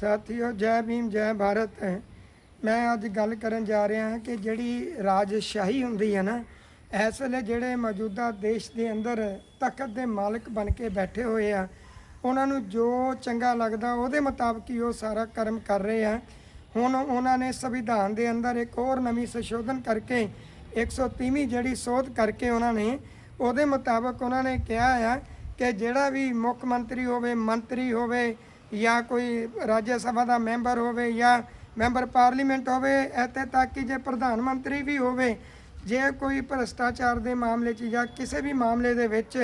ਸਾਥੀਓ, ਜੈ ਭੀਮ, ਜੈ ਭਾਰਤ। ਮੈਂ ਅੱਜ ਗੱਲ ਕਰਨ ਜਾ ਰਿਹਾ ਹਾਂ ਕਿ ਜਿਹੜੀ ਰਾਜਸ਼ਾਹੀ ਹੁੰਦੀ ਹੈ ਨਾ, ਇਸ ਵੇਲੇ ਜਿਹੜੇ ਮੌਜੂਦਾ ਦੇਸ਼ ਦੇ ਅੰਦਰ ਤਖਤ ਦੇ ਮਾਲਕ ਬਣ ਕੇ ਬੈਠੇ ਹੋਏ ਆ, ਉਹਨਾਂ ਨੂੰ ਜੋ ਚੰਗਾ ਲੱਗਦਾ ਉਹਦੇ ਮੁਤਾਬਕ ਹੀ ਉਹ ਸਾਰਾ ਕਰਮ ਕਰ ਰਹੇ ਆ। ਹੁਣ ਉਹਨਾਂ ਨੇ ਸੰਵਿਧਾਨ ਦੇ ਅੰਦਰ ਇੱਕ ਹੋਰ ਨਵੀਂ ਸੰਸ਼ੋਧਨ ਕਰਕੇ 130ਵੀਂ ਜਿਹੜੀ ਸੋਧ ਕਰਕੇ ਉਹਨਾਂ ਨੇ, ਉਹਦੇ ਮੁਤਾਬਕ ਉਹਨਾਂ ਨੇ ਕਿਹਾ ਆ ਕਿ ਜਿਹੜਾ ਵੀ ਮੁੱਖ ਮੰਤਰੀ ਹੋਵੇ ਮੰਤਰੀ ਹੋਵੇ ਜਾਂ ਕੋਈ ਰਾਜ ਸਭਾ ਦਾ ਮੈਂਬਰ ਹੋਵੇ ਜਾਂ ਮੈਂਬਰ ਪਾਰਲੀਮੈਂਟ ਹੋਵੇ, ਇੱਥੇ ਤੱਕ ਕਿ ਜੇ ਪ੍ਰਧਾਨ ਮੰਤਰੀ ਵੀ ਹੋਵੇ, ਜੇ ਕੋਈ ਭ੍ਰਸ਼ਟਾਚਾਰ ਦੇ ਮਾਮਲੇ 'ਚ ਜਾਂ ਕਿਸੇ ਵੀ ਮਾਮਲੇ ਦੇ ਵਿੱਚ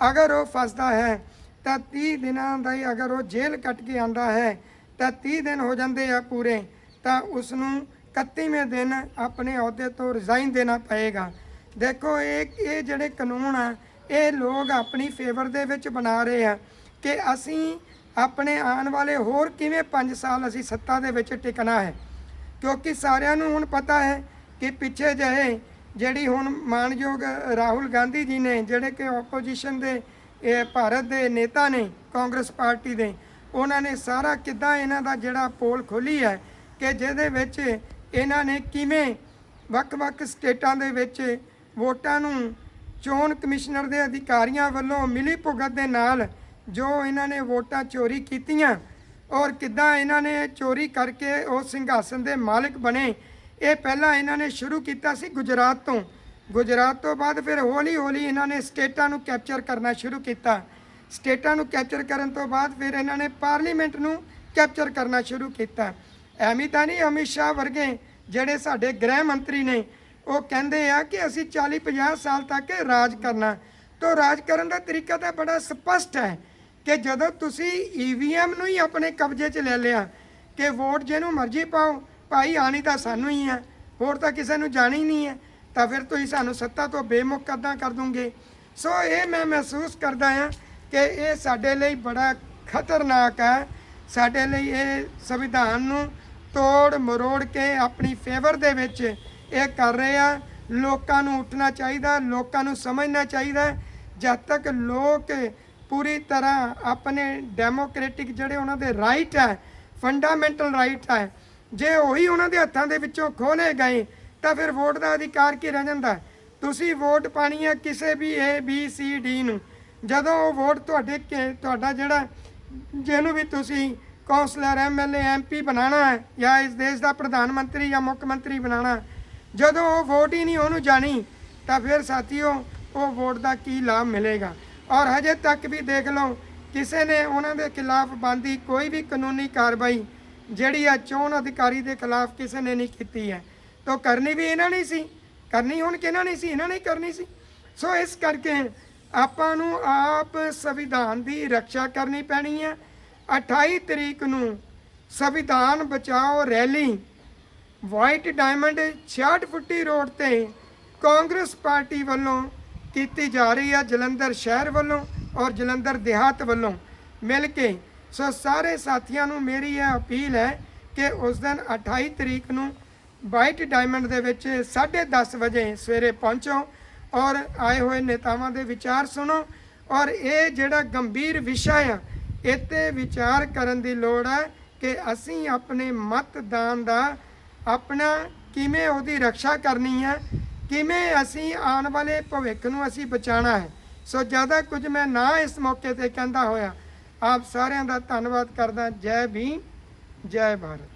ਅਗਰ ਉਹ ਫਸਦਾ ਹੈ, ਤਾਂ 30 ਦਿਨਾਂ ਦਾ ਹੀ ਅਗਰ ਉਹ ਜੇਲ੍ਹ ਕੱਟ ਕੇ ਆਂਦਾ ਹੈ, ਤਾਂ 30 ਦਿਨ ਹੋ ਜਾਂਦੇ ਆ ਪੂਰੇ, ਤਾਂ ਉਸ ਨੂੰ 31ਵੇਂ ਦਿਨ ਆਪਣੇ ਅਹੁਦੇ ਤੋਂ ਰਿਜ਼ਾਈਨ ਦੇਣਾ ਪਏਗਾ। ਦੇਖੋ, ਇਹ ਇਹ ਜਿਹੜੇ ਕਾਨੂੰਨ ਆ, ਇਹ ਲੋਕ ਆਪਣੀ ਫੇਵਰ ਦੇ ਵਿੱਚ ਬਣਾ ਰਹੇ ਆ ਕਿ ਅਸੀਂ ਆਪਣੇ ਆਉਣ ਵਾਲੇ ਹੋਰ ਕਿਵੇਂ 5 ਸਾਲ ਅਸੀਂ ਸੱਤਾ ਦੇ ਵਿੱਚ ਟਿਕਣਾ ਹੈ? ਕਿਉਂਕਿ ਸਾਰਿਆਂ ਨੂੰ ਹੁਣ ਪਤਾ ਹੈ ਕਿ ਪਿੱਛੇ ਜਿਹੇ ਜਿਹੜੀ ਹੁਣ ਮਾਨਯੋਗ ਰਾਹੁਲ ਗਾਂਧੀ ਜੀ ਨੇ, ਜਿਹੜੇ ਕਿ ਆਪੋਜੀਸ਼ਨ ਦੇ, ਇਹ ਭਾਰਤ ਦੇ ਨੇਤਾ ਨੇ, ਕਾਂਗਰਸ ਪਾਰਟੀ ਦੇ, ਉਹਨਾਂ ਨੇ ਸਾਰਾ ਕਿੱਦਾਂ ਇਹਨਾਂ ਦਾ ਜਿਹੜਾ ਪੋਲ ਖੋਲੀ ਹੈ ਕਿ ਜਿਹਦੇ ਵਿੱਚ ਇਹਨਾਂ ਨੇ ਕਿਵੇਂ ਵੱਖ-ਵੱਖ ਸਟੇਟਾਂ ਦੇ ਵਿੱਚ ਵੋਟਾਂ ਨੂੰ ਚੋਣ ਕਮਿਸ਼ਨਰ ਦੇ ਅਧਿਕਾਰੀਆਂ ਵੱਲੋਂ ਮਿਲੀ ਭੁਗਤ ਦੇ ਨਾਲ ਜੋ ਇਹਨਾਂ ਨੇ ਵੋਟਾਂ ਚੋਰੀ ਕੀਤੀਆਂ ਔਰ ਕਿੱਦਾਂ ਇਹਨਾਂ ਨੇ ਚੋਰੀ ਕਰਕੇ ਉਹ ਸਿੰਘਾਸਨ ਦੇ ਮਾਲਕ ਬਣੇ, ਇਹ ਪਹਿਲਾਂ ਇਹਨਾਂ ਨੇ ਸ਼ੁਰੂ ਕੀਤਾ ਸੀ ਗੁਜਰਾਤ ਤੋਂ। ਗੁਜਰਾਤ ਤੋਂ ਬਾਅਦ ਫਿਰ ਹੌਲੀ ਹੌਲੀ ਇਹਨਾਂ ਨੇ ਸਟੇਟਾਂ ਨੂੰ ਕੈਪਚਰ ਕਰਨਾ ਸ਼ੁਰੂ ਕੀਤਾ। ਸਟੇਟਾਂ ਨੂੰ ਕੈਪਚਰ ਕਰਨ ਤੋਂ ਬਾਅਦ ਫਿਰ ਇਹਨਾਂ ਨੇ ਪਾਰਲੀਮੈਂਟ ਨੂੰ ਕੈਪਚਰ ਕਰਨਾ ਸ਼ੁਰੂ ਕੀਤਾ। ਐਵੇਂ ਤਾਂ ਨਹੀਂ ਅਮਿਤ ਸ਼ਾਹ ਵਰਗੇ ਜਿਹੜੇ ਸਾਡੇ ਗ੍ਰਹਿ ਮੰਤਰੀ ਨੇ, ਉਹ ਕਹਿੰਦੇ ਆ ਕਿ ਅਸੀਂ 40 50 ਸਾਲ ਤੱਕ ਰਾਜ ਕਰਨਾ। ਤੋਂ ਰਾਜ ਕਰਨ ਦਾ ਤਰੀਕਾ ਤਾਂ ਬੜਾ ਸਪਸ਼ਟ ਹੈ। ਕਿ ਜਦੋਂ ਤੁਸੀਂ ਈਵੀਐਮ ਨੂੰ ਹੀ ਆਪਣੇ ਕਬਜ਼ੇ 'ਚ ਲੈ ਲਿਆ ਕਿ ਵੋਟ ਜਿਹਨੂੰ ਮਰਜ਼ੀ ਪਾਓ, ਭਾਈ ਆਣੀ ਤਾਂ ਸਾਨੂੰ ਹੀ ਹੈ ਹੋਰ ਤਾਂ ਕਿਸੇ ਨੂੰ ਜਾਣੀ ਨਹੀਂ ਹੈ ਤਾਂ ਫਿਰ ਤੁਸੀਂ ਸਾਨੂੰ ਸੱਤਾ ਤੋਂ ਬੇਮੁਖ ਕਰਦਾ ਕਰ ਦੋਗੇ। ਸੋ ਇਹ ਮੈਂ ਮਹਿਸੂਸ ਕਰਦਾ ਹਾਂ ਕਿ ਇਹ ਸਾਡੇ ਲਈ ਬੜਾ ਖਤਰਨਾਕ ਹੈ ਸਾਡੇ ਲਈ ਇਹ ਸੰਵਿਧਾਨ ਨੂੰ ਤੋੜ ਮਰੋੜ ਕੇ ਆਪਣੀ ਫੇਵਰ ਦੇ ਵਿੱਚ ਇਹ ਕਰ ਰਹੇ ਆ। ਲੋਕਾਂ ਨੂੰ ਉੱਠਣਾ ਚਾਹੀਦਾ, ਲੋਕਾਂ ਨੂੰ ਸਮਝਣਾ ਚਾਹੀਦਾ। ਜਦ ਤੱਕ ਲੋਕ ਪੂਰੀ ਤਰ੍ਹਾਂ ਆਪਣੇ ਡੈਮੋਕ੍ਰੈਟਿਕ ਜਿਹੜੇ ਉਹਨਾਂ ਦੇ ਰਾਈਟ ਹੈ ਫੰਡਾਮੈਂਟਲ ਰਾਈਟ ਹੈ, ਜੇ ਉਹੀ ਉਹਨਾਂ ਦੇ ਹੱਥਾਂ ਦੇ ਵਿੱਚੋਂ ਖੋਲੇ ਗਏ, ਤਾਂ ਫਿਰ ਵੋਟ ਦਾ ਅਧਿਕਾਰ ਕੀ ਰਹਿ ਜਾਂਦਾ? ਤੁਸੀਂ ਵੋਟ ਪਾਣੀ ਹੈ ਕਿਸੇ ਵੀ A, B, C, D ਨੂੰ। ਜਦੋਂ ਉਹ ਵੋਟ ਤੁਹਾਡੇ ਕੇ- ਤੁਹਾਡਾ ਜਿਹੜਾ, ਜਿਹਨੂੰ ਵੀ ਤੁਸੀਂ ਕੌਂਸਲਰ ਐਮਐਲਏ ਐਮਪੀ ਬਣਾਉਣਾ ਹੈ, ਜਾਂ ਇਸ ਦੇਸ਼ ਦਾ ਪ੍ਰਧਾਨ ਮੰਤਰੀ ਜਾਂ ਮੁੱਖ ਮੰਤਰੀ ਬਣਾਉਣਾ ਜਦੋਂ ਉਹ ਵੋਟ ਹੀ ਨਹੀਂ ਉਹਨੂੰ ਜਾਣੀ, ਤਾਂ ਫਿਰ ਸਾਥੀਓ, ਉਹ ਵੋਟ ਦਾ ਕੀ ਲਾਭ ਮਿਲੇਗਾ? ਔਰ ਹਜੇ ਤੱਕ ਵੀ ਦੇਖ ਲਓ, ਕਿਸੇ ਨੇ ਉਹਨਾਂ ਦੇ ਖਿਲਾਫ ਬੰਦੀ ਕੋਈ ਵੀ ਕਾਨੂੰਨੀ ਕਾਰਵਾਈ ਜਿਹੜੀ ਆ ਚੋਣ ਅਧਿਕਾਰੀ ਦੇ ਖਿਲਾਫ ਕਿਸੇ ਨੇ ਨਹੀਂ ਕੀਤੀ ਹੈ। ਤਾਂ ਕਰਨੀ ਵੀ ਇਹਨਾਂ ਨੇ ਸੀ, ਕਰਨੀ ਹੁਣ ਕਿਹਨਾਂ ਨੇ ਸੀ? ਇਹਨਾਂ ਨੇ ਕਰਨੀ ਸੀ। ਸੋ ਇਸ ਕਰਕੇ ਆਪਾਂ ਨੂੰ ਆਪ ਸੰਵਿਧਾਨ ਦੀ ਰੱਖਿਆ ਕਰਨੀ ਪੈਣੀ ਹੈ। 28 ਤਰੀਕ ਨੂੰ ਸੰਵਿਧਾਨ ਬਚਾਓ ਰੈਲੀ ਵਾਈਟ ਡਾਇਮੰਡ 66 ਫੁੱਟੀ ਰੋਡ ਤੇ ਕਾਂਗਰਸ ਪਾਰਟੀ ਵੱਲੋਂ ਕੀਤੀ ਜਾ ਰਹੀ ਹੈ ਜਲੰਧਰ ਸ਼ਹਿਰ ਵੱਲੋਂ ਔਰ ਜਲੰਧਰ ਦੇਹਾਤ ਵੱਲੋਂ। ਮਿਲ ਕੇ ਸੋ ਸਾਰੇ ਸਾਥੀਆਂ ਨੂੰ ਮੇਰੀ ਇਹ ਅਪੀਲ ਹੈ ਕਿ ਉਸ ਦਿਨ 28 ਤਰੀਕ ਨੂੰ ਵਾਈਟ ਡਾਇਮੰਡ ਦੇ ਵਿੱਚ 10:30 ਵਜੇ ਸਵੇਰੇ ਪਹੁੰਚੋ ਔਰ ਆਏ ਹੋਏ ਨੇਤਾਵਾਂ ਦੇ ਵਿਚਾਰ ਸੁਣੋ ਔਰ ਇਹ ਜਿਹੜਾ ਗੰਭੀਰ ਵਿਸ਼ਾ ਆ, ਇੱਥੇ ਵਿਚਾਰ ਕਰਨ ਦੀ ਲੋੜ ਹੈ ਕਿ ਅਸੀਂ ਆਪਣੇ ਮਤਦਾਨ ਦਾ ਆਪਣਾ ਕਿਵੇਂ ਉਹਦੀ ਰੱਖਿਆ ਕਰਨੀ ਹੈ ਕਿਵੇਂ ਅਸੀਂ ਆਉਣ ਵਾਲੇ ਭਵਿੱਖ ਨੂੰ ਅਸੀਂ ਬਚਾਉਣਾ ਹੈ? ਸੋ ਜ਼ਿਆਦਾ ਕੁਝ ਮੈਂ ਨਾ ਇਸ ਮੌਕੇ ਤੇ ਕਹਿੰਦਾ ਹੋਇਆ। ਆਪ ਸਾਰਿਆਂ ਦਾ ਧੰਨਵਾਦ ਕਰਦਾ। ਜੈ ਭੀਮ, ਜੈ ਭਾਰਤ।